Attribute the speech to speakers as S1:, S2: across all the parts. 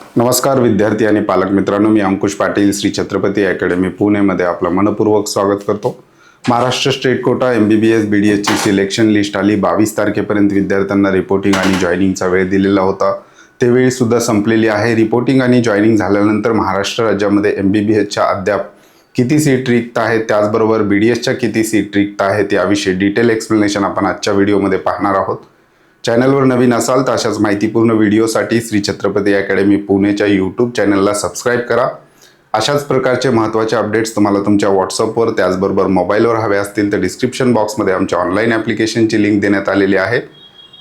S1: नमस्कार विद्यार्थी आणि पालक मित्रांनो मी अंकुश पाटील श्री छत्रपती अकॅडमी पुणेमध्ये आपलं मनपूर्वक स्वागत करतो. Maharashtra state quota M B B S B D एसची सिलेक्शन लिस्ट आली. बावीस तारखेपर्यंत विद्यार्थ्यांना रिपोर्टिंग आणि जॉईनिंगचा वेळ दिलेला होता. ते वेळसुद्धा संपलेली आहे. रिपोर्टिंग आणि जॉईनिंग झाल्यानंतर महाराष्ट्र राज्यामध्ये एम बी बी एसच्या अद्याप किती सीट रिक्त आहेत? त्याचबरोबर बी डी एसच्या किती सीट रिक्त आहेत? याविषयी डिटेल एक्सप्लेनेशन आपण आजच्या व्हिडिओमध्ये पाहणार आहोत. चॅनलवर नवीन असाल तर अशाच माहितीपूर्ण व्हिडिओसाठी श्री छत्रपती अकॅडमी पुणेच्या यूट्यूब चॅनलला सबस्क्राईब करा. अशाच प्रकारचे महत्त्वाचे अपडेट्स तुम्हाला तुमच्या व्हॉट्सअपवर त्याचबरोबर मोबाईलवर हवे असतील तर डिस्क्रिप्शन बॉक्समध्ये आमच्या ऑनलाईन ॲप्लिकेशनची लिंक देण्यात आलेली आहे.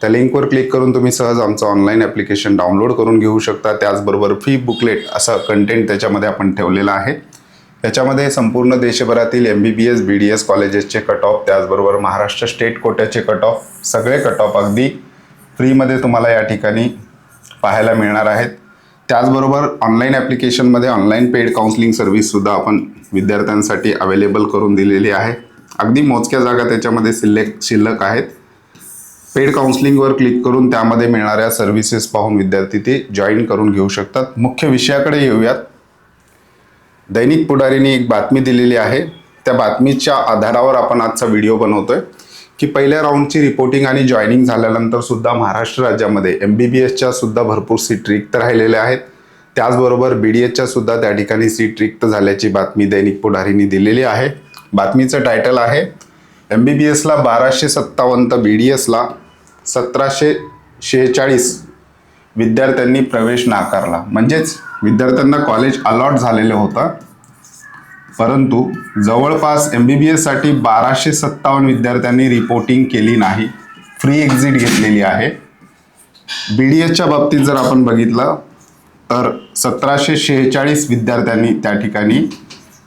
S1: त्या लिंकवर क्लिक करून तुम्ही सहज आमचं ऑनलाईन ॲप्लिकेशन डाउनलोड करून घेऊ शकता. त्याचबरोबर फी बुकलेट असं कंटेंट त्याच्यामध्ये आपण ठेवलेलं आहे. त्याच्यामध्ये संपूर्ण देशभरातील M B B S B D S कॉलेजेसचे cut off त्याचबरोबर महाराष्ट्र स्टेट कोट्याचे कट ऑफ सगळे कट ऑफ अगदी फ्रीमध्ये तुम्हाला या ठिकाणी पाहायला मिळणार आहेत. त्याचबरोबर ऑनलाईन ॲप्लिकेशनमध्ये ऑनलाईन पेड काउन्सिलिंग सर्व्हिससुद्धा आपण विद्यार्थ्यांसाठी अवेलेबल करून दिलेली आहे. अगदी मोजक्या जागा त्याच्यामध्ये सिलेक्ट शिल्लक आहेत. पेड काउन्सिलिंगवर क्लिक करून त्यामध्ये मिळणाऱ्या सर्व्हिसेस पाहून विद्यार्थी ते जॉईन करून घेऊ शकतात. मुख्य विषयाकडे येऊयात. दैनिक पुढारीने एक बातमी दिलेली आहे. त्या बातमीच्या आधारावर आपण आजचा व्हिडिओ बनवतो आहे की पहिल्या राऊंडची रिपोर्टिंग आणि जॉईनिंग झाल्यानंतर सुद्धा महाराष्ट्र राज्यामध्ये एम बी बी एसच्या सुद्धा भरपूर सीट रिक्त राहिलेल्या आहेत. त्याचबरोबर बी डी एसच्या सुद्धा त्या ठिकाणी सीट रिक्त झाल्याची बातमी दैनिक पुढारीने दिलेली आहे. बातमीचं टायटल आहे एम बी बी एसला बाराशे सत्तावन्न तर बी डी एसला सतराशे शेहेचाळीस विद्यार्थ्यांनी प्रवेश नाकारला. म्हणजेच विद्यार्थ्यांना कॉलेज अलॉट झालेलं होतं. परंतु जवळपास एम बी बी एससाठी बाराशे सत्तावन्न विद्यार्थ्यांनी रिपोर्टिंग केली नाही. फ्री एक्झिट घेतलेली आहे. बी डी एसच्या बाबतीत जर आपण बघितलं तर सतराशे शेहेचाळीस विद्यार्थ्यांनी त्या ठिकाणी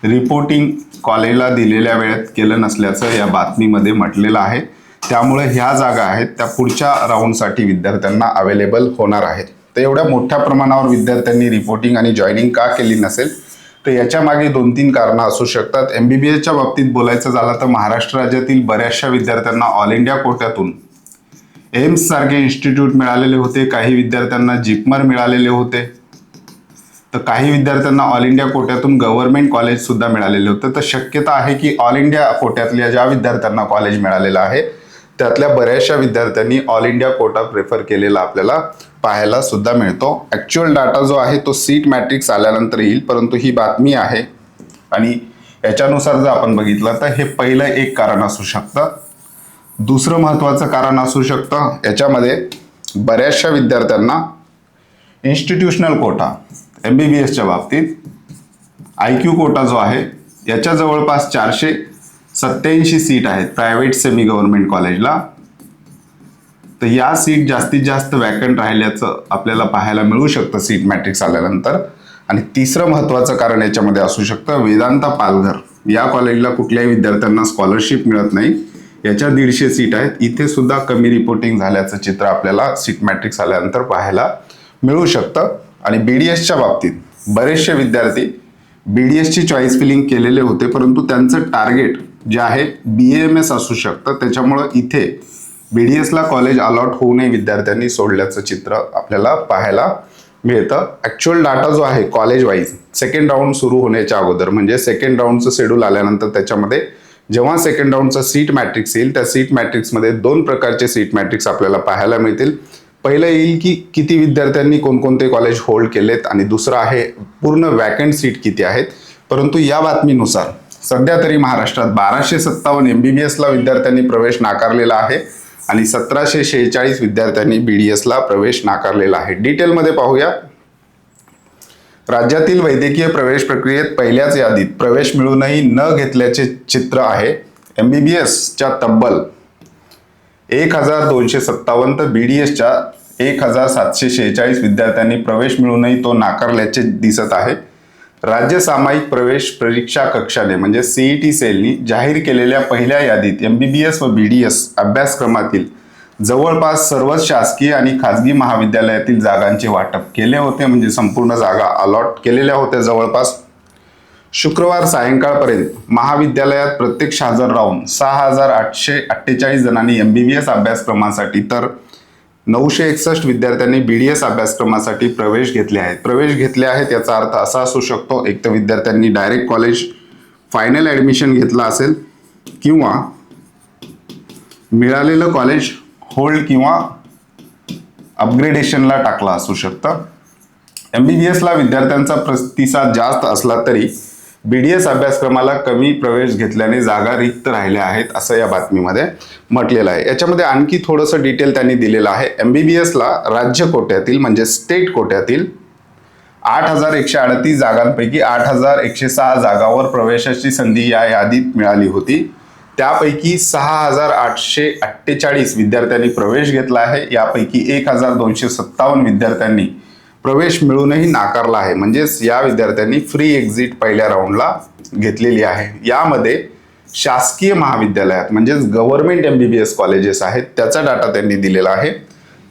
S1: रिपोर्टिंग कॉलेजला दिलेल्या वेळेत केलं नसल्याचं या बातमीमध्ये म्हटलेलं आहे. त्यामुळे ह्या जागा आहेत त्या पुढच्या राऊंडसाठी विद्यार्थ्यांना अवेलेबल होणार आहेत. तर एवढ्या मोठ्या प्रमाणावर विद्यार्थ्यांनी रिपोर्टिंग आणि जॉईनिंग का केली नसेल? तर याच्या मागे दोन तीन कारणं असू शकतात. एम बी बी एसच्या बाबतीत बोलायचं झालं तर महाराष्ट्र राज्यातील बऱ्याचशा विद्यार्थ्यांना ऑल इंडिया कोट्यातून एम्स सारखे इन्स्टिट्यूट मिळालेले होते काही विद्यार्थ्यांना जिपमर मिळालेले होते. तर काही विद्यार्थ्यांना ऑल इंडिया कोट्यातून गव्हर्नमेंट कॉलेज सुद्धा मिळालेले होते. तर शक्यता आहे की ऑल इंडिया कोट्यातल्या ज्या विद्यार्थ्यांना कॉलेज मिळालेलं आहे त्यातल्या बऱ्याचशा विद्यार्थ्यांनी ऑल इंडिया कोटा प्रेफर केलेला आपल्याला पाहायला सुद्धा मिळतो. ॲक्च्युअल डाटा जो आहे तो सीट मॅट्रिक्स आल्यानंतर येईल परंतु ही बातमी आहे. आणि याच्यानुसार जर आपण बघितलं तर हे पहिलं एक कारण असू शकतं. दुसरं महत्त्वाचं कारण असू शकतं. याच्यामध्ये बऱ्याचशा विद्यार्थ्यांना institutional quota M B B एसच्या बाबतीत आय क्यू कोटा जो आहे याच्या जवळपास चारशे सत्याऐंशी सीट आहेत प्रायव्हेट सेमी गव्हर्नमेंट कॉलेजला तर या सीट जास्तीत जास्त वॅकंट राहिल्याचं आपल्याला पाहायला मिळू शकतं सीट मॅट्रिक्स आल्यानंतर. आणि तिसरं महत्त्वाचं कारण याच्यामध्ये असू शकतं वेदांता पालघर. या कॉलेजला कुठल्याही विद्यार्थ्यांना स्कॉलरशिप मिळत नाही. याच्या दीडशे सीट आहेत. इथे सुद्धा कमी रिपोर्टिंग झाल्याचं चित्र आपल्याला सीट मॅट्रिक्स आल्यानंतर पाहायला मिळू शकतं. आणि बी डी एसच्या बाबतीत बरेचसे विद्यार्थी बी डी एसची चॉईस फिलिंग केलेले होते परंतु त्यांचं टार्गेट जे आहे बी एम एस असू शकतं. त्याच्यामुळं इथे बी डी एसला कॉलेज अलॉट होऊ नये विद्यार्थ्यांनी सोडल्याचं चित्र आपल्याला पाहायला मिळतं. ॲक्च्युअल डाटा जो आहे कॉलेज वाईज सेकंड राऊंड सुरू होण्याच्या अगोदर म्हणजे सेकंड राऊंडचं शेड्यूल आल्यानंतर त्याच्यामध्ये जेव्हा सेकंड राऊंडचं सीट मॅट्रिक्स येईल त्या सीट मॅट्रिक्समध्ये दोन प्रकारचे सीट मॅट्रिक्स आपल्याला पाहायला मिळतील. पहिलं येईल की किती विद्यार्थ्यांनी कोणकोणते कॉलेज होल्ड केलेत आणि दुसरं आहे पूर्ण वॅकंट सीट किती आहेत. परंतु या बातमीनुसार सध्या तरी महाराष्ट्रात बाराशे सत्तावन्न एम बी बी एसला विद्यार्थ्यांनी प्रवेश नाकारलेला आहे. आणि सतराशे शेहेचाळीस विद्यार्थ्यांनी बी डी एसला प्रवेश नाकारलेला आहे. डिटेलमध्ये पाहूया. राज्यातील वैद्यकीय प्रवेश प्रक्रियेत पहिल्याच यादीत प्रवेश मिळूनही न घेतल्याचे चित्र आहे. एम बी बी एसच्या तब्बल एक हजार दोनशे सत्तावन्न तर बी डी एसच्या एक हजार सातशे शेहेचाळीस विद्यार्थ्यांनी प्रवेश मिळूनही तो नाकारल्याचे दिसत आहे. राज्य सामायिक प्रवेश परीक्षा कक्षाने म्हणजे सीईटी सेलनी जाहीर केलेल्या पहिल्या यादीत एम बी बी एस व बी डी एस अभ्यासक्रमातील जवळपास सर्वच शासकीय आणि खाजगी महाविद्यालयातील जागांचे वाटप केले होते म्हणजे संपूर्ण जागा अलॉट केलेल्या होत्या जवळपास. शुक्रवार सायंकाळपर्यंत महाविद्यालयात प्रत्यक्ष हजर राहून सहा हजार आठशे अठ्ठेचाळीस जणांनी एम बी बी एस अभ्यासक्रमासाठी तर नऊशे एकसष्ट विद्यार्थ्यांनी बी डी एस अभ्यासक्रमासाठी प्रवेश घेतले आहेत. प्रवेश घेतले आहेत याचा अर्थ असा असू शकतो एक तर विद्यार्थ्यांनी डायरेक्ट कॉलेज फायनल ॲडमिशन घेतलं असेल किंवा मिळालेलं कॉलेज होल्ड किंवा अपग्रेडेशनला टाकला असू शकतं. एम बी बी एसला विद्यार्थ्यांचा प्रतिसाद जास्त असला तरी बी डी एस अभ्यासक्रमाला कमी प्रवेश घेतल्याने जागा रिक्त राहिल्या आहेत असं या बातमीमध्ये म्हटलेलं आहे. याच्यामध्ये आणखी थोडंसं डिटेल त्यांनी दिलेलं आहे. एम बी बी एसला राज्य कोट्यातील म्हणजे स्टेट कोट्यातील आठ हजार एकशे अडतीस जागांपैकी आठ हजार एकशे सहा जागावर प्रवेशाची संधी या यादीत मिळाली होती. त्यापैकी सहा हजार आठशे अठ्ठेचाळीस विद्यार्थ्यांनी प्रवेश घेतला आहे. यापैकी एक हजार दोनशे सत्तावन्न विद्यार्थ्यांनी प्रवेश मिळूनही नाकारला आहे. म्हणजेच या विद्यार्थ्यांनी फ्री एक्झिट पहिल्या राऊंडला घेतलेली आहे. यामध्ये शासकीय महाविद्यालयात म्हणजेच government M B B S colleges आहेत त्याचा डाटा त्यांनी दिलेला आहे.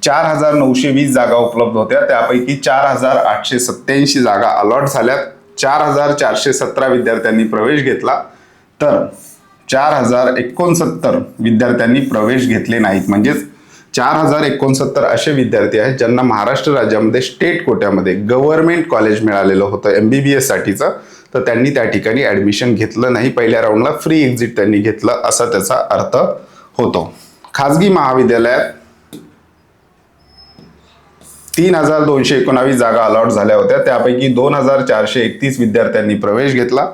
S1: चार हजार नऊशे वीस जागा उपलब्ध होत्या. त्यापैकी चार हजार आठशे सत्त्याऐंशी जागा अलॉट झाल्यात. चार हजार चारशे सतरा विद्यार्थ्यांनी प्रवेश घेतला. तर चार हजार एकोणसत्तर विद्यार्थ्यांनी प्रवेश घेतले नाहीत. म्हणजेच चार हजार एकोणसत्तर असे विद्यार्थी आहेत ज्यांना महाराष्ट्र राज्यामध्ये स्टेट कोट्यामध्ये गव्हर्नमेंट कॉलेज मिळालेलं होतं एम बी बी एससाठीचं तर त्यांनी त्या ठिकाणी ॲडमिशन घेतलं नाही. पहिल्या राऊंडला फ्री एक्झिट त्यांनी घेतलं असा त्याचा अर्थ होतो. खाजगी महाविद्यालयात तीन हजार दोनशे एकोणावीस जागा अलॉट झाल्या होत्या. त्यापैकी दोन हजार चारशे एकतीस विद्यार्थ्यांनी प्रवेश घेतला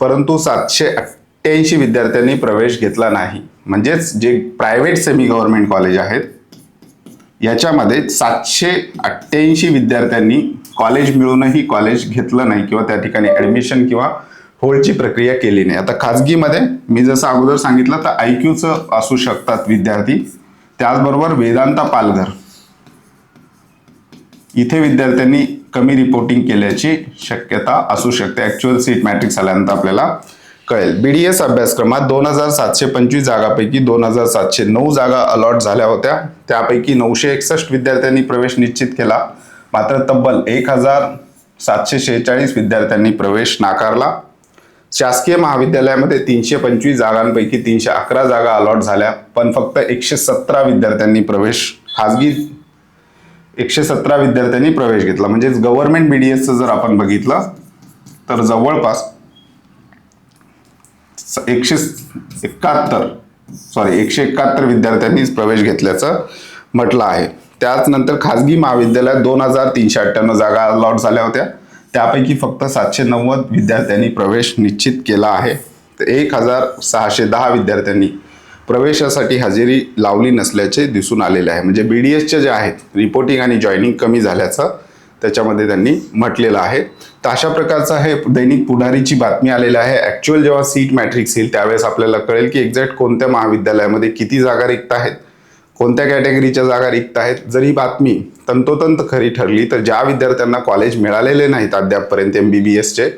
S1: परंतु सातशे अठ्ठ्याऐंशी विद्यार्थ्यांनी प्रवेश घेतला नाही. म्हणजेच जे प्रायव्हेट सेमी गव्हर्नमेंट कॉलेज आहेत याच्यामध्ये सातशे अठ्ठ्याऐंशी विद्यार्थ्यांनी कॉलेज मिळूनही कॉलेज घेतलं नाही किंवा त्या ठिकाणी ॲडमिशन किंवा होल्डची प्रक्रिया केली नाही. आता खाजगीमध्ये मी जसं अगोदर सांगितलं तर आय क्यूचं असू शकतात विद्यार्थी. त्याचबरोबर वेदांता पालघर. इथे विद्यार्थ्यांनी कमी रिपोर्टिंग केल्याची शक्यता असू शकते. ॲक्च्युअल सीट मॅट्रिक्स आल्यानंतर आपल्याला कळेल. बी डी एस अभ्यासक्रमात दोन हजार सातशे पंचवीस जागापैकी दोन हजार सातशे नऊ जागा अलॉट झाल्या होत्या. त्यापैकी नऊशे एकसष्ट विद्यार्थ्यांनी प्रवेश निश्चित केला. मात्र तब्बल एक हजार सातशे शेहेचाळीस विद्यार्थ्यांनी प्रवेश नाकारला. शासकीय महाविद्यालयामध्ये तीनशे पंचवीस जागांपैकी तीनशे अकरा जागा अलॉट झाल्या. पण फक्त एकशे सतरा विद्यार्थ्यांनी प्रवेश खाजगी एकशे सतरा विद्यार्थ्यांनी प्रवेश घेतला. म्हणजेच गव्हर्नमेंट बी डी एसचं जर आपण बघितलं तर जवळपास एकशे एकाहत्तर सॉरी एकशे एकाहत्तर विद्यार्थ्यांनी प्रवेश घेतल्याचं म्हटलं आहे. त्याचनंतर खाजगी महाविद्यालयात दोन हजार तीनशे अठ्ठ्याण्णव जागा अलॉट झाल्या होत्या. त्यापैकी फक्त सातशे नव्वद विद्यार्थ्यांनी प्रवेश निश्चित केला आहे. तर एक हजार सहाशे दहा विद्यार्थ्यांनी प्रवेशासाठी हजेरी लावली नसल्याचे दिसून आलेले आहे. म्हणजे बी डी एसचे जे आहेत रिपोर्टिंग आणि जॉईनिंग कमी झाल्याचं त्याच्यामध्ये त्यांनी म्हटलेलं आहे. तर अशा प्रकारचं हे दैनिक पुढारीची बातमी आलेली आहे. ॲक्च्युअल जेव्हा सीट मॅट्रिक्स येईल त्यावेळेस आपल्याला कळेल की एक्झॅक्ट कोणत्या महाविद्यालयामध्ये किती जागा रिक्त आहेत. कोणत्या कॅटेगरीच्या जागा रिक्त आहेत. जर ही बातमी तंतोतंत खरी ठरली तर ज्या विद्यार्थ्यांना कॉलेज मिळालेले नाहीत अद्यापपर्यंत एम बी बी एसचे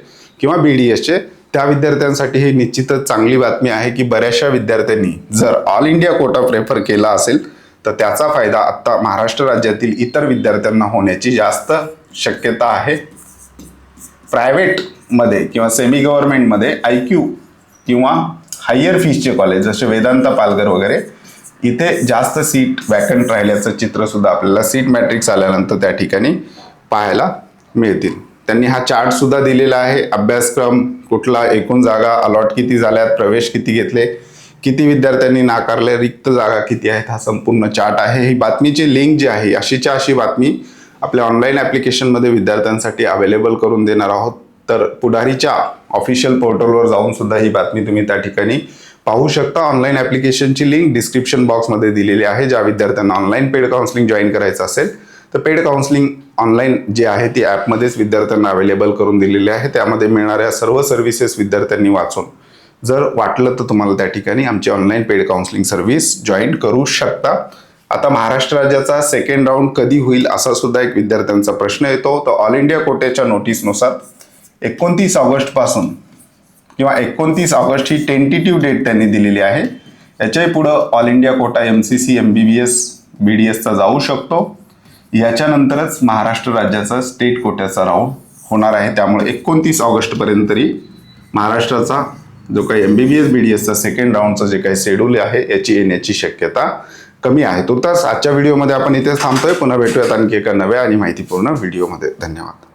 S1: किंवा बी डी एसचे त्या विद्यार्थ्यांसाठी ही निश्चितच चांगली बातमी आहे की बऱ्याचशा विद्यार्थ्यांनी जर ऑल इंडिया कोटा प्रेफर केला असेल तर त्याचा फायदा आत्ता महाराष्ट्र राज्यातील इतर विद्यार्थ्यांना होण्याची जास्त शक्यता आहे. प्रायव्हेटमध्ये किंवा सेमी गव्हर्नमेंटमध्ये आय क्यू किंवा हायर फीजचे कॉलेज जसे वेदांत पालघर वगैरे इथे जास्त सीट वॅकंट राहिल्याचं चित्रसुद्धा आपल्याला सीट मॅट्रिक्स आल्यानंतर त्या ठिकाणी पाहायला मिळतील. त्यांनी हा चार्टसुद्धा दिलेला आहे. अभ्यासक्रम कुठला एकूण जागा अलॉट किती झाल्यात प्रवेश किती घेतले किती विद्यार्थ्यांनी नाकारले रिक्त जागा किती आहेत हा संपूर्ण चार्ट आहे. ही बातमीची लिंक जी आहे अशीच्या अशी बातमी आपल्या ऑनलाईन ॲप्लिकेशनमध्ये विद्यार्थ्यांसाठी अवेलेबल करून देणार आहोत. तर पुढारीच्या ऑफिशियल पोर्टलवर जाऊन सुद्धा ही बातमी तुम्ही त्या ठिकाणी पाहू शकता. ऑनलाईन ॲप्लिकेशनची लिंक डिस्क्रिप्शन बॉक्समध्ये दिलेली आहे ज्या विद्यार्थ्यांना ऑनलाईन पेड काउन्सिलिंग जॉईन करायचं असेल तर पेड काउन्सिलिंग ऑनलाईन जे आहे ती ॲपमध्येच विद्यार्थ्यांना अवेलेबल करून दिलेली आहे. त्यामध्ये मिळणाऱ्या सर्व सर्व्हिसेस विद्यार्थ्यांनी वाचून जर वाटलं तर तुम्हाला त्या ठिकाणी आमची online paid counselling service join करू शकता. आता महाराष्ट्र राज्याचा सेकंड राऊंड कधी होईल असा सुद्धा एक विद्यार्थ्यांचा प्रश्न येतो. तर ऑल इंडिया कोट्याच्या नोटीसनुसार एकोणतीस ऑगस्टपासून किंवा एकोणतीस ऑगस्ट ही टेंटेटिव्ह डेट त्यांनी दिलेली आहे. याच्याही पुढं all India quota M C C M B B S B D एसचा जाऊ शकतो. याच्यानंतरच महाराष्ट्र राज्याचा स्टेट कोट्याचा राऊंड होणार आहे. त्यामुळे एकोणतीस ऑगस्टपर्यंत तरी महाराष्ट्राचा जो काही M B B S B D एसचा second राऊंडचं जे काही शेड्यूल आहे याची येण्याची शक्यता कमी आहे. तुर्तास आजच्या व्हिडिओमध्ये आपण इथे थांबतोय. पुन्हा भेटूयात आणखी एका नव्या आणि माहितीपूर्ण व्हिडिओमध्ये. धन्यवाद.